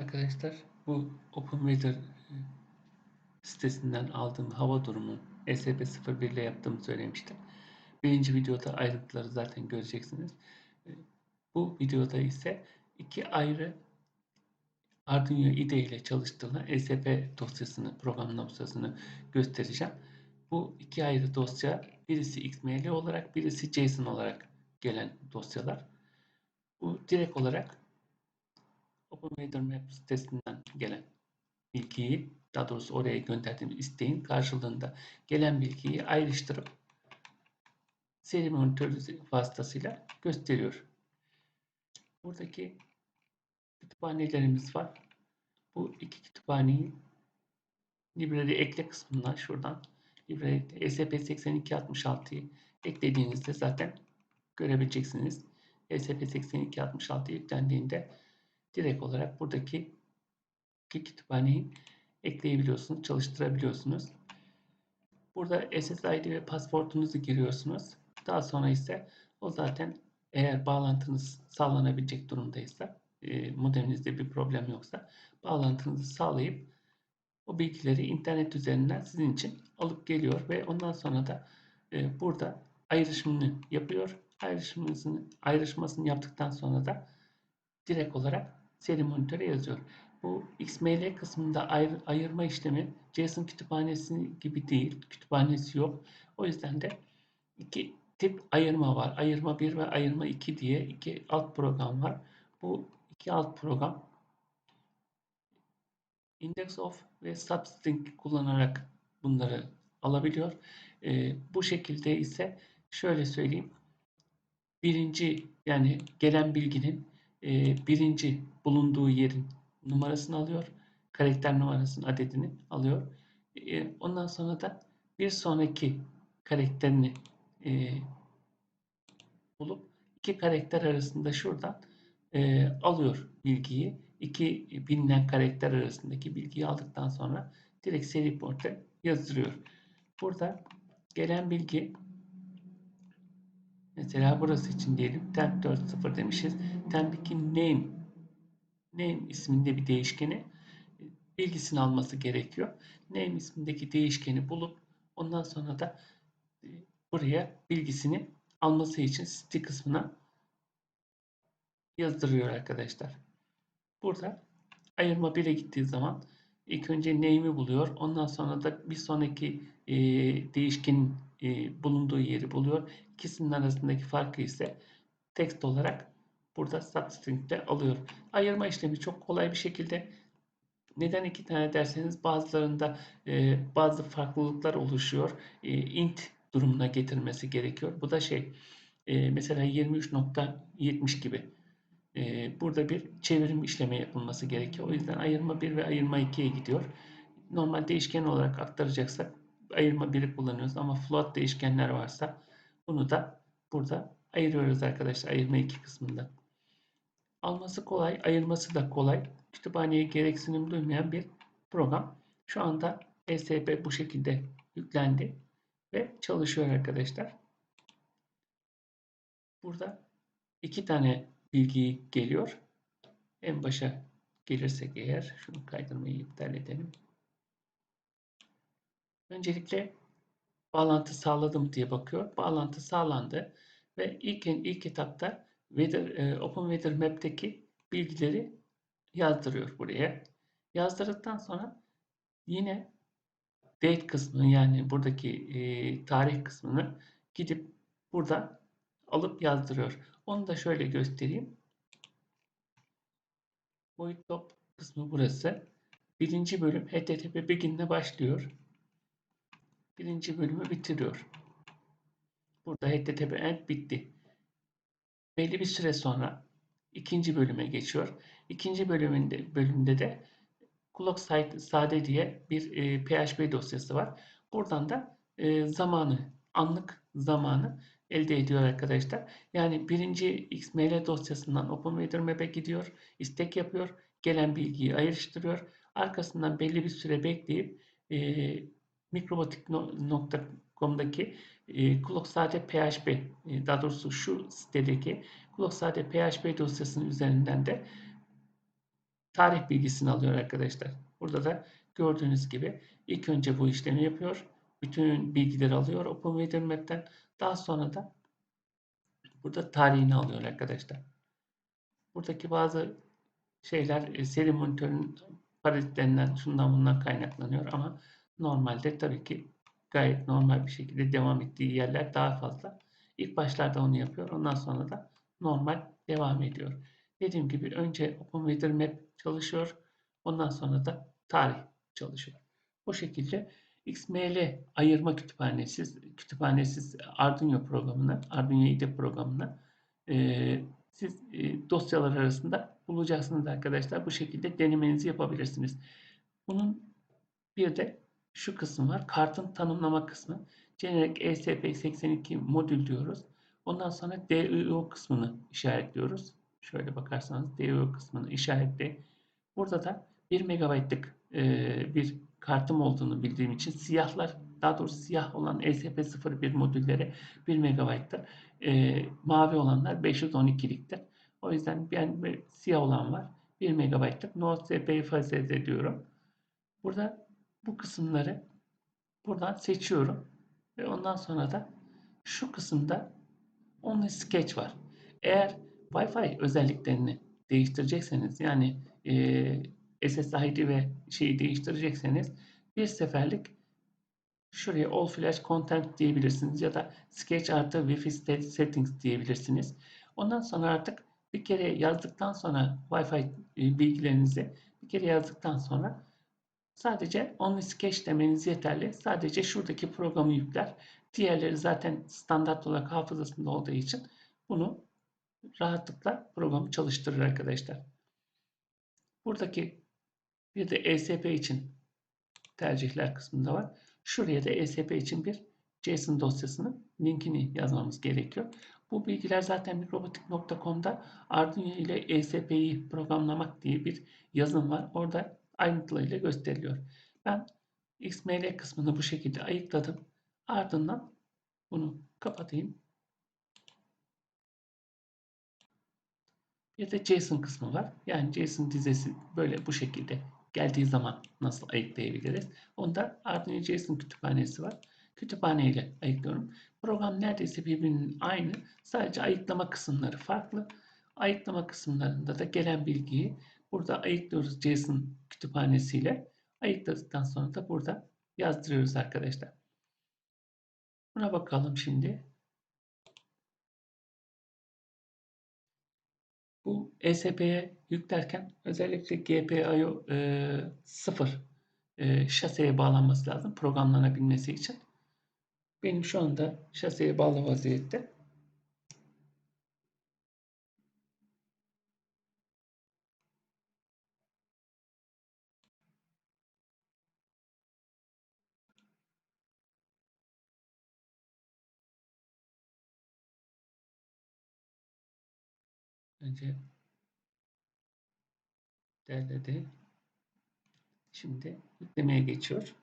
Arkadaşlar bu OpenWeather e, sitesinden aldığım hava durumu ESP01 ile yaptığımı söylemiştim. Birinci videoda ayrıntıları zaten göreceksiniz. E, bu videoda ise iki ayrı Arduino IDE ile çalıştırılan ESP dosyasını, program dosyasını göstereceğim. Bu iki ayrı dosya birisi XML olarak birisi JSON olarak gelen dosyalar. Bu direkt olarak OpenWeatherMap sitesinden gelen bilgiyi, daha doğrusu oraya gönderdiğim isteğin karşılığında gelen bilgiyi ayrıştırıp seri monitör vasıtasıyla gösteriyor. Buradaki kütüphanelerimiz var. Bu iki kütüphaneyi library ekle kısmından şuradan library ESP8266'yı eklediğinizde zaten görebileceksiniz. ESP8266 yüklendiğinde direkt olarak buradaki kütüphaneyi ekleyebiliyorsunuz, çalıştırabiliyorsunuz. Burada SSID ve pasportunuzu giriyorsunuz. Daha sonra ise o zaten eğer bağlantınız sağlanabilecek durumdaysa, e, modeminizde bir problem yoksa bağlantınızı sağlayıp o bilgileri internet üzerinden sizin için alıp geliyor ve ondan sonra da e, burada ayrışımını yapıyor. Ayrışmasını, ayrışmasını yaptıktan sonra da direkt olarak seri monitöre yazıyor. Bu XML kısmında ayır, ayırma işlemi JSON kütüphanesi gibi değil. Kütüphanesi yok. O yüzden de iki tip ayırma var. Ayırma 1 ve ayırma 2 diye iki alt program var. Bu iki alt program index of ve substring kullanarak bunları alabiliyor. E, bu şekilde ise şöyle söyleyeyim. Birinci yani gelen bilginin e, birinci bulunduğu yerin numarasını alıyor. Karakter numarasının adedini alıyor. E, ondan sonra da bir sonraki karakterini e, bulup iki karakter arasında şuradan e, alıyor bilgiyi. İki bilinen karakter arasındaki bilgiyi aldıktan sonra direkt seri porta yazdırıyor. Burada gelen bilgi Mesela burası için diyelim temp40 demişiz. Temp2 name name isminde bir değişkeni e, bilgisini alması gerekiyor. Name ismindeki değişkeni bulup ondan sonra da e, buraya bilgisini alması için city kısmına yazdırıyor arkadaşlar. Burada ayırma 1'e gittiği zaman ilk önce name'i buluyor. Ondan sonra da bir sonraki e, değişkenin e, bulunduğu yeri buluyor. İkisinin arasındaki farkı ise text olarak burada substring'de alıyor. Ayırma işlemi çok kolay bir şekilde neden iki tane derseniz bazılarında e, bazı farklılıklar oluşuyor. E, int durumuna getirmesi gerekiyor. Bu da şey e, mesela 23.70 gibi. E, burada bir çevirim işlemi yapılması gerekiyor. O yüzden ayırma 1 ve ayırma 2'ye gidiyor. Normal değişken olarak aktaracaksak ayırma 1'i kullanıyoruz ama float değişkenler varsa bunu da burada ayırıyoruz arkadaşlar ayırma 2 kısmında. Alması kolay, ayırması da kolay. Kütüphaneye gereksinim duymayan bir program. Şu anda ESP bu şekilde yüklendi ve çalışıyor arkadaşlar. Burada iki tane bilgi geliyor. En başa gelirsek eğer şunu kaydırmayı iptal edelim. Öncelikle bağlantı sağladım diye bakıyor. Bağlantı sağlandı ve ilk ilk etapta Weather, e, Open Weather Map'teki bilgileri yazdırıyor buraya. Yazdırdıktan sonra yine date kısmını yani buradaki e, tarih kısmını gidip burada alıp yazdırıyor. Onu da şöyle göstereyim. Void top kısmı burası. Birinci bölüm HTTP begin'le başlıyor birinci bölümü bitiriyor. Burada HTTP end bitti. Belli bir süre sonra ikinci bölüme geçiyor. İkinci bölümünde, bölümde de clock sade diye bir e, PHP dosyası var. Buradan da e, zamanı, anlık zamanı elde ediyor arkadaşlar. Yani birinci XML dosyasından OpenWeatherMap'e gidiyor, istek yapıyor, gelen bilgiyi ayrıştırıyor. Arkasından belli bir süre bekleyip e, mikrobatik.com'daki e, Clocksade PHP e, daha doğrusu şu sitedeki Clocksade PHP dosyasının üzerinden de tarih bilgisini alıyor arkadaşlar. Burada da gördüğünüz gibi ilk önce bu işlemi yapıyor. Bütün bilgileri alıyor OpenWeatherMap'ten. Daha sonra da burada tarihini alıyor arkadaşlar. Buradaki bazı şeyler e, seri monitörün parazitlerinden şundan bundan kaynaklanıyor ama normalde tabii ki gayet normal bir şekilde devam ettiği yerler daha fazla. İlk başlarda onu yapıyor. Ondan sonra da normal devam ediyor. Dediğim gibi önce OpenWeatherMap çalışıyor. Ondan sonra da tarih çalışıyor. Bu şekilde XML ayırma kütüphanesiz, kütüphanesiz Arduino programını, Arduino IDE programını e, siz e, dosyalar arasında bulacaksınız arkadaşlar. Bu şekilde denemenizi yapabilirsiniz. Bunun bir de şu kısım var. Kartın tanımlama kısmı. Generic ESP82 modül diyoruz. Ondan sonra DIO kısmını işaretliyoruz. Şöyle bakarsanız DIO kısmını işaretle. Burada da 1 MB'lık e, bir kartım olduğunu bildiğim için siyahlar daha doğrusu siyah olan ESP01 modülleri 1 MB'dır. E, mavi olanlar 512'liktir. O yüzden ben siyah olan var. 1 MB'lık NoSP'yi fazla diyorum. Burada bu kısımları buradan seçiyorum. Ve ondan sonra da şu kısımda Only Sketch var. Eğer Wi-Fi özelliklerini değiştirecekseniz yani e, SSID ve şeyi değiştirecekseniz bir seferlik şuraya All Flash Content diyebilirsiniz ya da Sketch artı Wi-Fi Settings diyebilirsiniz. Ondan sonra artık bir kere yazdıktan sonra Wi-Fi e, bilgilerinizi bir kere yazdıktan sonra sadece Only Sketch demeniz yeterli. Sadece şuradaki programı yükler. Diğerleri zaten standart olarak hafızasında olduğu için bunu rahatlıkla programı çalıştırır arkadaşlar. Buradaki bir de ESP için tercihler kısmında var. Şuraya da ESP için bir JSON dosyasının linkini yazmamız gerekiyor. Bu bilgiler zaten robotik.com'da Arduino ile ESP'yi programlamak diye bir yazım var. Orada ayrıntılarıyla gösteriliyor. Ben XML kısmını bu şekilde ayıkladım. Ardından bunu kapatayım. Bir de JSON kısmı var. Yani JSON dizesi böyle bu şekilde geldiği zaman nasıl ayıklayabiliriz? Onda Arduino JSON kütüphanesi var. Kütüphane ile ayıklıyorum. Program neredeyse birbirinin aynı. Sadece ayıklama kısımları farklı. Ayıklama kısımlarında da gelen bilgiyi burada ayıklıyoruz JSON kütüphanesiyle. Ayıkladıktan sonra da burada yazdırıyoruz arkadaşlar. Buna bakalım şimdi. Bu ESP'ye yüklerken özellikle GPIO e, 0 e, şaseye bağlanması lazım programlanabilmesi için. Benim şu anda şaseye bağlı vaziyette. Önce derledi. Şimdi yüklemeye geçiyor.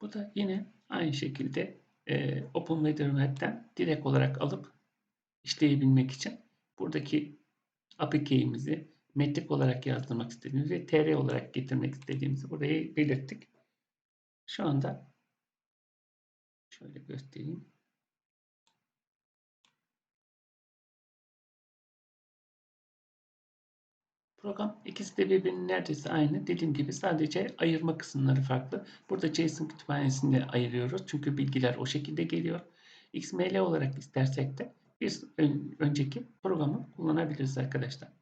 Bu da yine aynı şekilde e, OpenWeatherMap'ten direkt olarak alıp işleyebilmek için buradaki API key'imizi metrik olarak yazdırmak istediğimizi ve tr olarak getirmek istediğimizi buraya belirttik. Şu anda şöyle göstereyim. Program ikisi de birbirinin neredeyse aynı. Dediğim gibi sadece ayırma kısımları farklı. Burada JSON kütüphanesinde ayırıyoruz. Çünkü bilgiler o şekilde geliyor. XML olarak istersek de bir önceki programı kullanabiliriz arkadaşlar.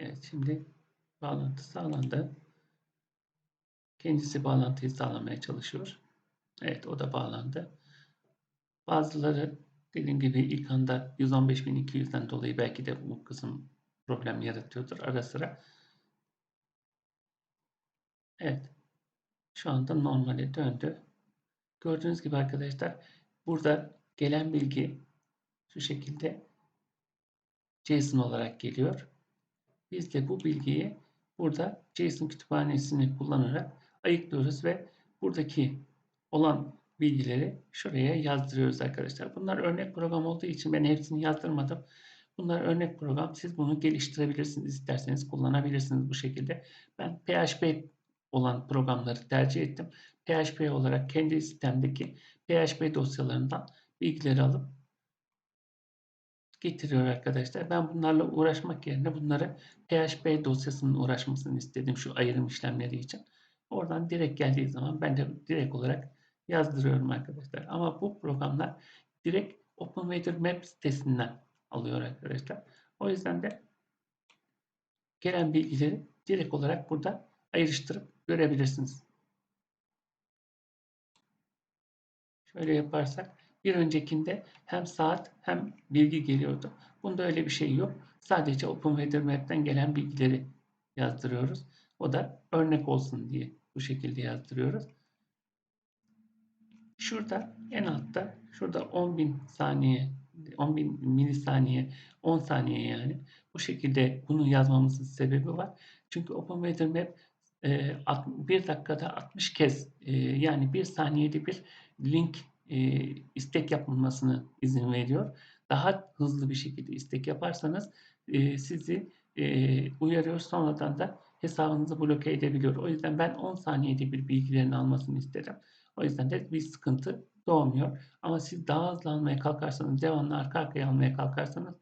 Evet şimdi bağlantı sağlandı. Kendisi bağlantıyı sağlamaya çalışıyor. Evet o da bağlandı. Bazıları dediğim gibi ilk anda 115.200'den dolayı belki de bu kısım problem yaratıyordur ara sıra. Evet. Şu anda normale döndü. Gördüğünüz gibi arkadaşlar burada gelen bilgi şu şekilde JSON olarak geliyor. Biz de bu bilgiyi burada JSON kütüphanesini kullanarak ayıklıyoruz ve buradaki olan bilgileri şuraya yazdırıyoruz arkadaşlar. Bunlar örnek program olduğu için ben hepsini yazdırmadım. Bunlar örnek program. Siz bunu geliştirebilirsiniz. isterseniz kullanabilirsiniz bu şekilde. Ben PHP olan programları tercih ettim. PHP olarak kendi sistemdeki PHP dosyalarından bilgileri alıp getiriyor arkadaşlar. Ben bunlarla uğraşmak yerine bunları PHP dosyasının uğraşmasını istedim şu ayrım işlemleri için. Oradan direkt geldiği zaman ben de direkt olarak yazdırıyorum arkadaşlar. Ama bu programlar direkt OpenWeather Map sitesinden alıyor arkadaşlar. O yüzden de gelen bilgileri direkt olarak burada ayrıştırıp görebilirsiniz. Şöyle yaparsak bir öncekinde hem saat hem bilgi geliyordu. Bunda öyle bir şey yok. Sadece OpenWeatherMap'ten gelen bilgileri yazdırıyoruz. O da örnek olsun diye bu şekilde yazdırıyoruz. Şurada en altta şurada 10.000 saniye 10.000 milisaniye 10 saniye yani bu şekilde bunu yazmamızın sebebi var. Çünkü OpenWeatherMap e, 1 dakikada 60 kez e, yani 1 saniyede bir link e, istek yapılmasını izin veriyor. Daha hızlı bir şekilde istek yaparsanız e, sizi e, uyarıyor. Sonradan da hesabınızı bloke edebiliyor. O yüzden ben 10 saniyede bir bilgilerini almasını isterim. O yüzden de bir sıkıntı doğmuyor. Ama siz daha hızlı almaya kalkarsanız, devamlı arka arkaya almaya kalkarsanız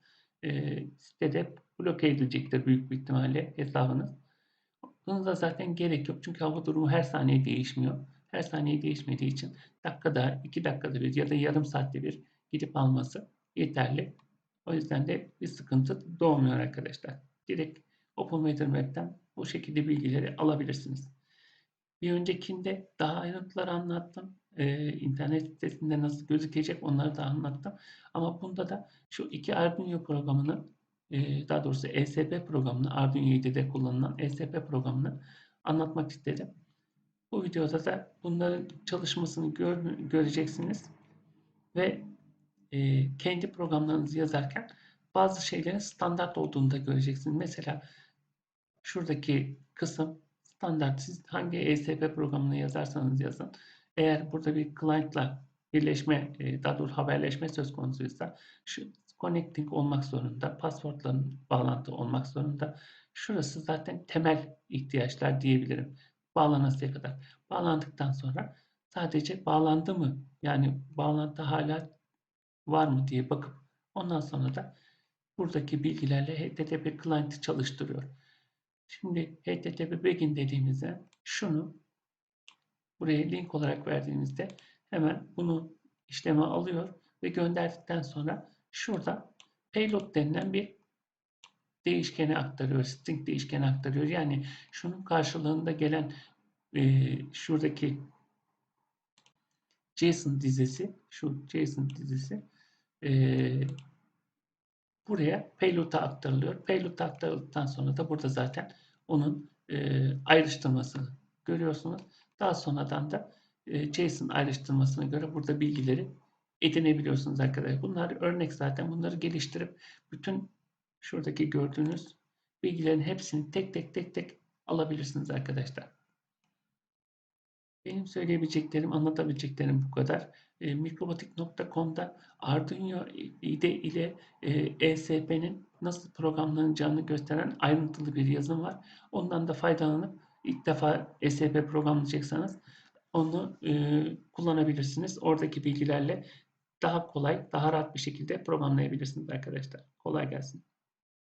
e, sitede bloke edilecektir büyük bir ihtimalle hesabınız. Bunun da zaten gerek yok. Çünkü hava durumu her saniye değişmiyor. Her saniye değişmediği için dakikada, iki dakikada bir ya da yarım saatte bir gidip alması yeterli. O yüzden de bir sıkıntı doğmuyor arkadaşlar. Direkt OpenWeatherMap'ten bu şekilde bilgileri alabilirsiniz. Bir öncekinde daha ayrıntılar anlattım. Ee, internet sitesinde nasıl gözükecek onları da anlattım. Ama bunda da şu iki Arduino programını e, daha doğrusu ESP programını Arduino IDE'de kullanılan ESP programını anlatmak istedim. Bu videoda da bunların çalışmasını gör, göreceksiniz. Ve e, kendi programlarınızı yazarken bazı şeylerin standart olduğunu da göreceksiniz. Mesela şuradaki kısım standart. Siz hangi ESP programını yazarsanız yazın. Eğer burada bir client'la birleşme, e, daha doğrusu haberleşme söz konusuysa şu connecting olmak zorunda, passwordların bağlantı olmak zorunda. Şurası zaten temel ihtiyaçlar diyebilirim. Bağlanasıya kadar. Bağlandıktan sonra sadece bağlandı mı? Yani bağlantı hala var mı diye bakıp ondan sonra da buradaki bilgilerle HTTP client'i çalıştırıyor. Şimdi HTTP begin dediğimizde şunu buraya link olarak verdiğimizde hemen bunu işleme alıyor ve gönderdikten sonra şurada payload denilen bir değişkene aktarıyor. String değişkene aktarıyor. Yani şunun karşılığında gelen e, şuradaki JSON dizisi şu JSON dizisi e, buraya payload'a aktarılıyor. Payload'a aktarıldıktan sonra da burada zaten onun e, ayrıştırmasını görüyorsunuz. Daha sonradan da e, JSON ayrıştırmasına göre burada bilgileri edinebiliyorsunuz arkadaşlar. Bunlar örnek zaten. Bunları geliştirip bütün şuradaki gördüğünüz bilgilerin hepsini tek tek tek tek alabilirsiniz arkadaşlar. Benim söyleyebileceklerim, anlatabileceklerim bu kadar. E, mikrobatik.com'da Arduino IDE ile e, ESP'nin nasıl programlanacağını gösteren ayrıntılı bir yazım var. Ondan da faydalanıp ilk defa ESP programlayacaksanız onu e, kullanabilirsiniz. Oradaki bilgilerle daha kolay, daha rahat bir şekilde programlayabilirsiniz arkadaşlar. Kolay gelsin.